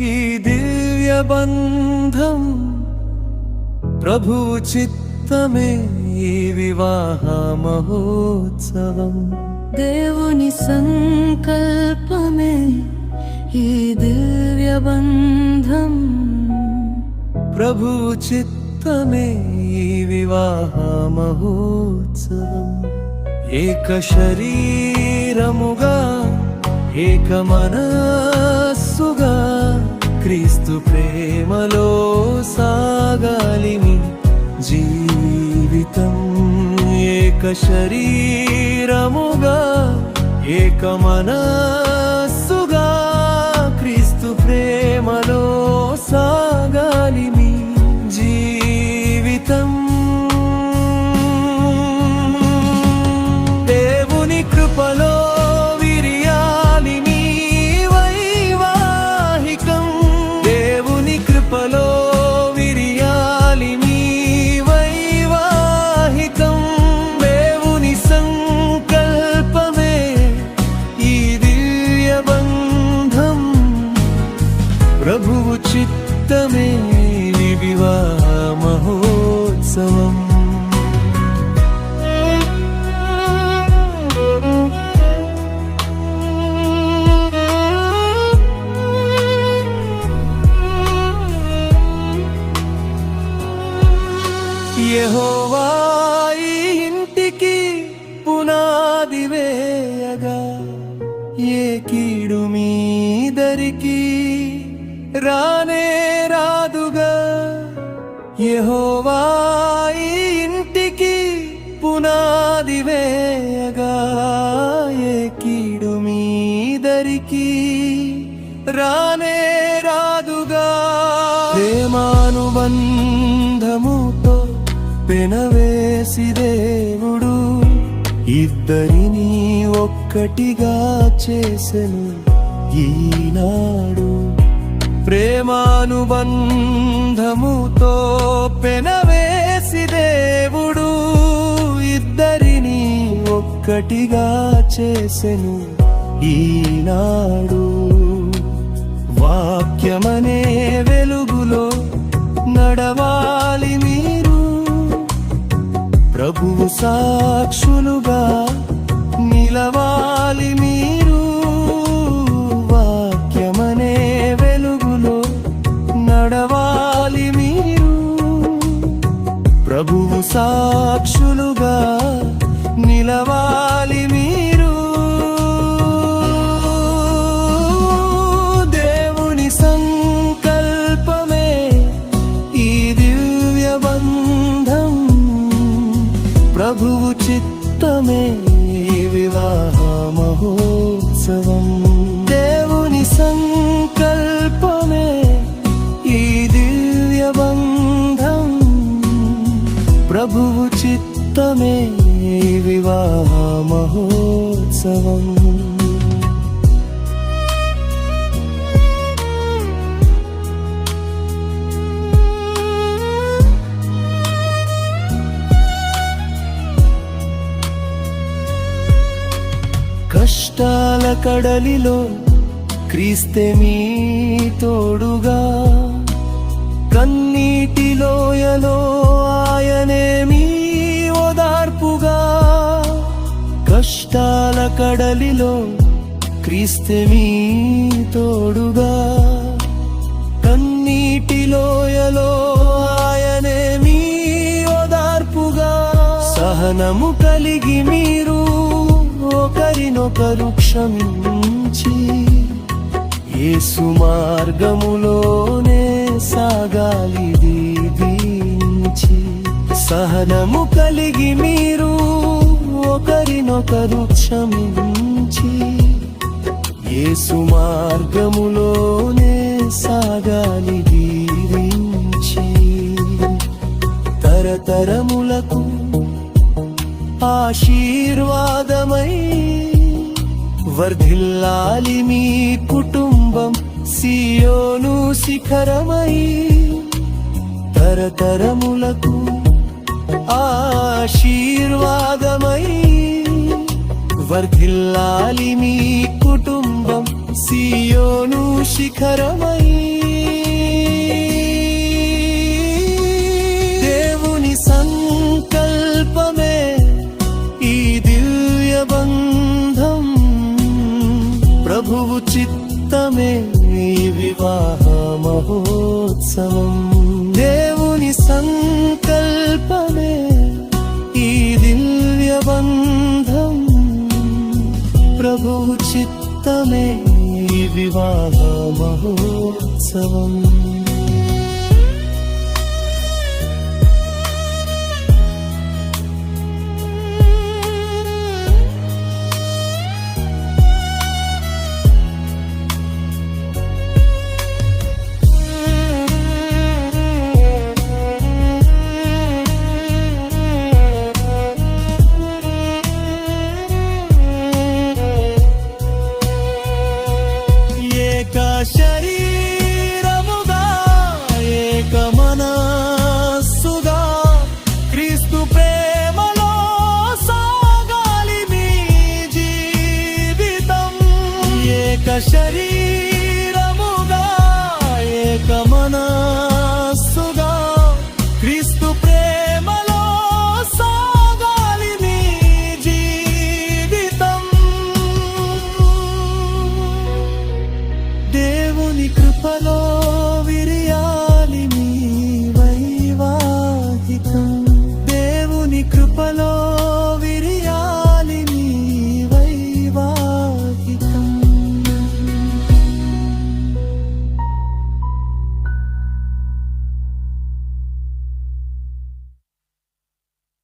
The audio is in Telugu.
ఈ దివ్య బంధం ప్రభు చిత్తమే ఈ వివాహ మహోత్సవం. దేవుని సంకల్పమే ఈ దివ్య బంధం. ప్రభు చిత్తమే ఈ వివాహ మహోత్సవం. ఏక శరీరముగా ఏక మనస్సుగా క్రీస్తు ప్రేమలో సాగాలి మీ జీవితం ఏక శరీరముగా ఏక మనా మీదరికి రానే రాదుగా. యహోవా ఇంటికి పునాది వేయగా. ఏ కీడు మీదరికి రానే రాదుగా. ప్రేమానుబంధముతో పెనవేసి దేవుడు ఇద్దరిని ఒక్కటిగా చేసెను. ఈనాడు ప్రేమానుబంధముతో పెనవేసి దేవుడు ఇద్దరిని ఒక్కటిగా చేసెను. ఈనాడు వాక్యమనే వెలుగులో నడవాలి మీరు. ప్రభువు సాక్షులుగా ప్రభువు చిత్తమే వివాహ మహోత్సవం. కష్టాల కడలిలో క్రీస్తే మీ తోడుగా. కన్నీటి లోయలో ఆయనే మీ ఓదార్పుగా. కష్టాల కడలిలో క్రీస్తే మీ తోడుగా. కన్నీటి లోయలో ఆయనే మీ ఓదార్పుగా. సహనము కలిగి మీరు ఒకరినొకరు క్షమించి. ఏసు మార్గములోనే సాగాలి దీవించి. సహనము కలిగి మీరు ఒకరినొకరు క్షమించి యేసు మార్గములోనే సాగాలి దీవించి. తరతరములకు ఆశీర్వాదమై వర్ధిల్లాలి మీ కుటుంబం. సియోను శిఖరమై తరతరములకు ఆశీర్వాదమై వర్ధిల్లాలి మీ కుటుంబం సియోను శిఖరమై. దేవుని సంకల్పమే ఈ దివ్య బంధం ప్రభువు చిత్తమే వివాహ మహోత్సవం దేవుని సంకల్పమే ఈ దివ్య బంధం. ప్రభు చిత్తమే ఈ వివాహ మహోత్సవం ఏక